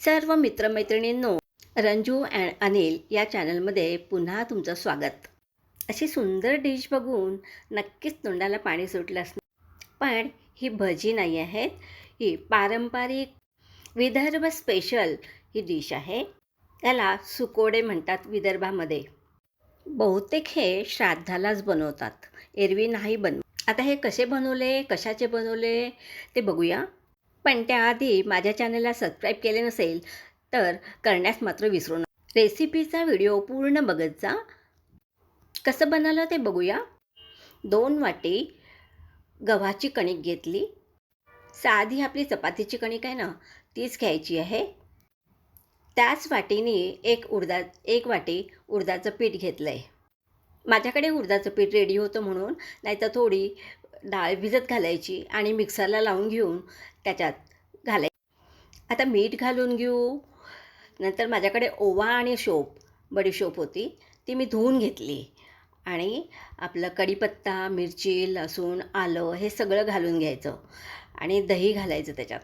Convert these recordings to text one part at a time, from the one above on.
सर्व मित्रमैत्रिणींनो रंजू अँड अनिल या चॅनलमध्ये पुन्हा तुमचं स्वागत. अशी सुंदर डिश बघून नक्कीच तोंडाला पाणी सुटलं असणार. पण ही भजी नाही आहेत ही पारंपरिक विदर्भ स्पेशल ही डिश आहे. याला सुकोडे म्हणतात विदर्भामध्ये. बहुतेक हे श्राद्धालाच बनवतात. एरवी नाही बनव आता हे कसे बनवले कशाचे बनवले ते बघूया. पण त्याआधी माझ्या चॅनलला सबस्क्राईब केले नसेल तर करण्यास मात्र विसरू नका. रेसिपीचा व्हिडिओ पूर्ण बघत जा. कसं बनवलं ते बघूया. दोन वाटी गव्हाची कणिक घेतली. साधी आपली चपातीची कणिक आहे ना तीच घ्यायची आहे. त्याच वाटीने एक उडदा एक वाटी उडदाचं पीठ घेतलं आहे माझ्याकडे उडदाचं पीठ रेडी होतं म्हणून नाहीतर थोडी डाळ भिजत घालायची आणि मिक्सरला लावून घेऊन त्याच्यात घालाय आता मीठ घालून घेऊ. नंतर माझ्याकडे ओवा आणि शोप बडीशोप होती ती मी धुवून घेतली. आणि आपलं कढीपत्ता मिरची लसूण आलं हे सगळं घालून घ्यायचं आणि दही घालायचं त्याच्यात.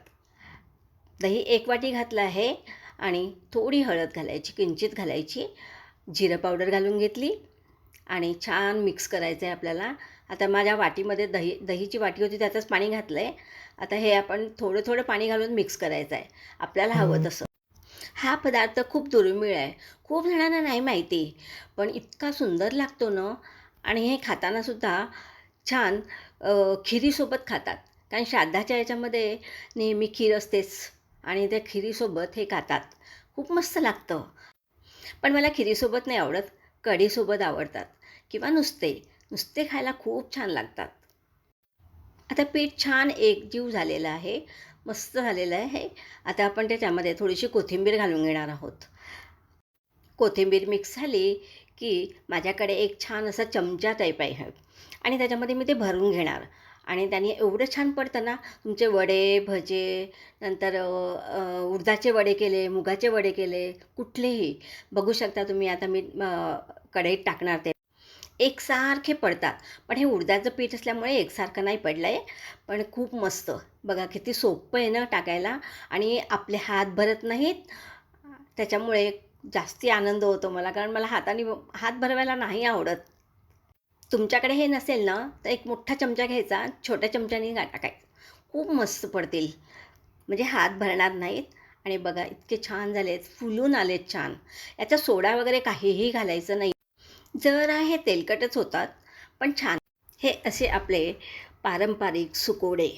दही एक वाटी घातलं आहे आणि थोडी हळद घालायची किंचित घालायची. जिरं पावडर घालून घेतली आणि छान मिक्स करायचं आहे आपल्याला. आता माझ्या वाटीमध्ये दही दहीची वाटी होती त्यातच पाणी घातलं आहे आता हे आपण थोडं थोडं पाणी घालून मिक्स करायचं आहे आपल्याला हवं तसं. हा पदार्थ खूप दुर्मिळ आहे. खूप जणांना नाही माहिती पण इतका सुंदर लागतो ना. आणि हे खातानासुद्धा छान खिरीसोबत खातात. कारण श्राद्धाच्या याच्यामध्ये नेहमी खीर असतेच. आणि त्या खिरीसोबत हे खातात. खूप मस्त लागतं. पण मला खिरीसोबत नाही आवडत. कढीसोबत आवडतात. किंवा नुसते. नुसते खायला खूप छान लागतात. आता पीठ छान एकजीव झालेलं आहे मस्त झालेलं आहे. आता आपण त्याच्यामध्ये थोडीशी कोथिंबीर घालून घेणार आहोत. कोथिंबीर मिक्स झाली की माझ्याकडे एक छान असा चमचा टाईप आहे. आणि त्याच्यामध्ये मी ते भरून घेणार. आणि त्याने एवढं छान पडतं ना तुमचे वडे भजे नंतर उडदाचे वडे केले मुगाचे वडे केले कुठलेही. बघू शकता तुम्ही आता मी कढईत टाकणार ते. एकसारखे पडतात. पण हे उडदाचं पीठ असल्यामुळे एकसारखं नाही पडलं आहे पण खूप मस्त. बघा किती सोपं आहे ना टाकायला. आणि आपले हात भरत नाहीत. त्याच्यामुळे जास्ती आनंद होतो मला. कारण मला हाताने हात भरवायला नाही आवडत. तुमच्याकडे हे नसेल ना तर एक मोठा चमचा घ्यायचा. छोट्या चमच्याने टाकायचं. खूप मस्त पडतील. म्हणजे हात भरणार नाहीत. आणि बघा इतके छान झालेत. फुलून आलेत छान. याचा सोडा वगैरे काहीही घालायचं नाही. जरा हे तेलकटच होतात पण छान. हे असे आपले पारंपरिक सुकोडे.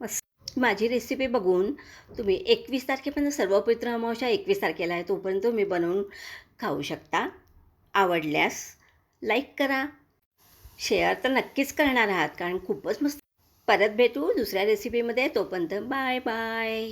मस्त. माझी रेसिपी बघून तुम्ही एकवीस तारखेपर्यंत सर्व पित्र अमावशा एकवीस तारखेला आहे तोपर्यंत तुम्ही बनवून खाऊ शकता. आवडल्यास लाईक करा. शेअर तर नक्कीच करणार आहात कारण खूपच मस्त. परत भेटू दुसऱ्या रेसिपीमध्ये तोपर्यंत बाय बाय